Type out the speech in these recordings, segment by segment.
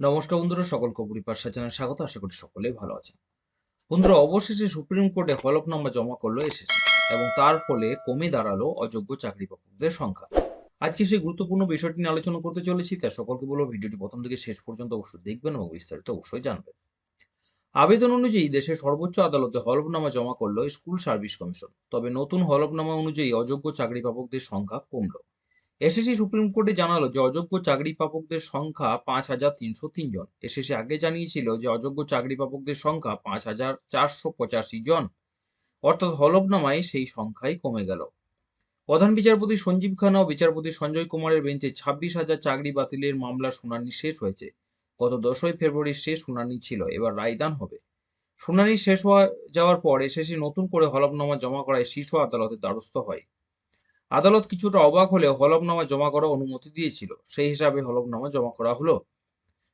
নমস্কার বন্ধুরা সকলকে পরিপাশা চ্যানেল স্বাগত, আশা করি সকলেই ভালো আছেন। বন্ধুরা, অবশেষে সুপ্রিম কোর্টে হলফনামা জমা করল এসেছে এবং তার ফলে কমে দাঁড়াল অযোগ্য চাকরি প্রাপকদের সংখ্যা। আজকে সেই গুরুত্বপূর্ণ বিষয়টি নিয়ে আলোচনা করতে চলেছি, তাই সকলকে বলব ভিডিওটি প্রথম থেকে শেষ পর্যন্ত অবশ্যই দেখবেন এবং বিস্তারিত অবশ্যই জানবেন। আবেদন অনুযায়ী দেশের সর্বোচ্চ আদালতে হলফনামা জমা করল স্কুল সার্ভিস কমিশন। তবে নতুন হলফনামা অনুযায়ী অযোগ্য চাকরি প্রাপকদের সংখ্যা কমলো। এসএসসি সুপ্রিম কোর্টে জানালো যে অযোগ্য চাকরি প্রাপকদের সংখ্যা পাঁচ হাজার তিনশো তিন জন। এসএসসি আগে জানিয়েছিল যে অযোগ্য চাকরি প্রাপকদের সংখ্যা পাঁচ হাজার চারশো পঁচাশি জন। অর্থাৎ হলফনামায় সেই সংখ্যাই কমে গেল। প্রধান বিচারপতি সঞ্জীব খান্না ও বিচারপতি সঞ্জয় কুমারের বেঞ্চে ছাব্বিশ হাজার চাকরি বাতিলের মামলা শুনানি শেষ হয়েছে। গত দশই ফেব্রুয়ারির শেষ শুনানি ছিল, এবার রায়দান হবে। শুনানি শেষ হওয়া যাওয়ার পর এসএসসি নতুন করে হলফনামা জমা করায় শীর্ষ আদালতে দ্বারস্থ হয়। আদালত কিছুটা অবাক হলেও হলফনামা জমা করার অনুমতি দিয়েছিল। সেই হিসাবে হলফনামা জমা করা হলো।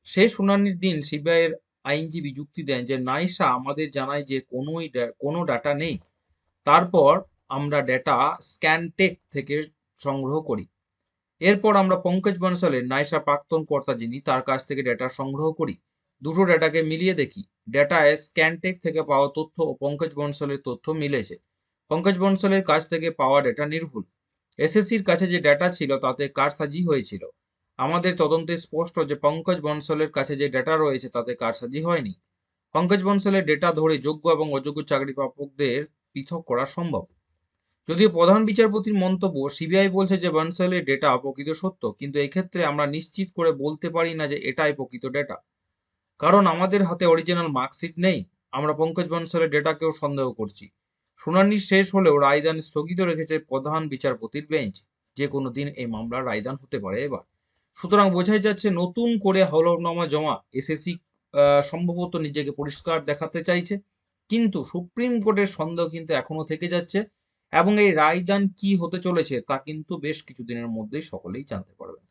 সেই শুনানির দিন সিবিআইয়ের আইনজীবী যুক্তি দেন যে, নাইসা আমাদের জানায় যে কোনোই কোনো ডাটা নেই। তারপর আমরা ডেটা স্ক্যানটেক থেকে সংগ্রহ করি। এরপর আমরা পঙ্কজ বনসালের নাইসা প্রাক্তন কর্তা যিনি, তার কাছ থেকে ডেটা সংগ্রহ করি। দুটো ডেটাকে মিলিয়ে দেখি। ডেটায় স্ক্যানটেক থেকে পাওয়া তথ্য ও পঙ্কজ বনসালের তথ্য মিলেছে। পঙ্কজ বনসালের কাছ থেকে পাওয়া ডেটা নির্ভুল। এসএসসির কাছে যে ডেটা ছিল তাতে কারসাজি হয়েছিল। আমাদের তদন্তে স্পষ্ট যে পঙ্কজ বনসলের কাছে যে ডেটা রয়েছে তাতে কারসাজি হয়নি। পঙ্কজ বনসলের ডেটা ধরে যোগ্য এবং অযোগ্য চাকরি প্রাপকদের পৃথক করা সম্ভব। যদিও প্রধান বিচারপতির মন্তব্য, সিবিআই বলছে যে বনসলের ডেটা প্রকৃত সত্য, কিন্তু এক্ষেত্রে আমরা নিশ্চিত করে বলতে পারি না যে এটাই প্রকৃত ডেটা কারণ আমাদের হাতে অরিজিনাল মার্কশিট নেই। আমরা পঙ্কজ বনসলের ডেটাকেও সন্দেহ করছি। শুনানি শেষ হলেও রায়দান স্থগিত রেখেছে প্রধান বিচারপতির বেঞ্চ। যে কোনো দিন এই মামলার রায়দান হতে পারে এবার। সুতরাং বোঝাই যাচ্ছে নতুন করে হলফনামা জমা এসএসসি সম্ভবত নিজেকে পরিষ্কার দেখাতে চাইছে। কিন্তু সুপ্রিম কোর্টের সন্দেহ কিন্তু এখনও থেকে যাচ্ছে এবং এই রায়দান কি হতে চলেছে তা কিন্তু বেশ কিছুদিনের মধ্যেই সকলেই জানতে পারবেন।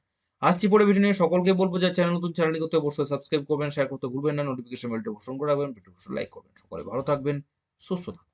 আসছি পরে ভিডিও নিয়ে, সকলকে বলব যে চ্যানেল, নতুন চ্যানেলটি করতে অবশ্যই সাবস্ক্রাইব করবেন শেয়ার করতে ভুলবেন না নোটিফিকেশন বেলটি অবশ্যই করে রাখবেন ভিডিও লাইক করবেন। সকলে ভালো থাকবেন, সুস্থ থাকবেন।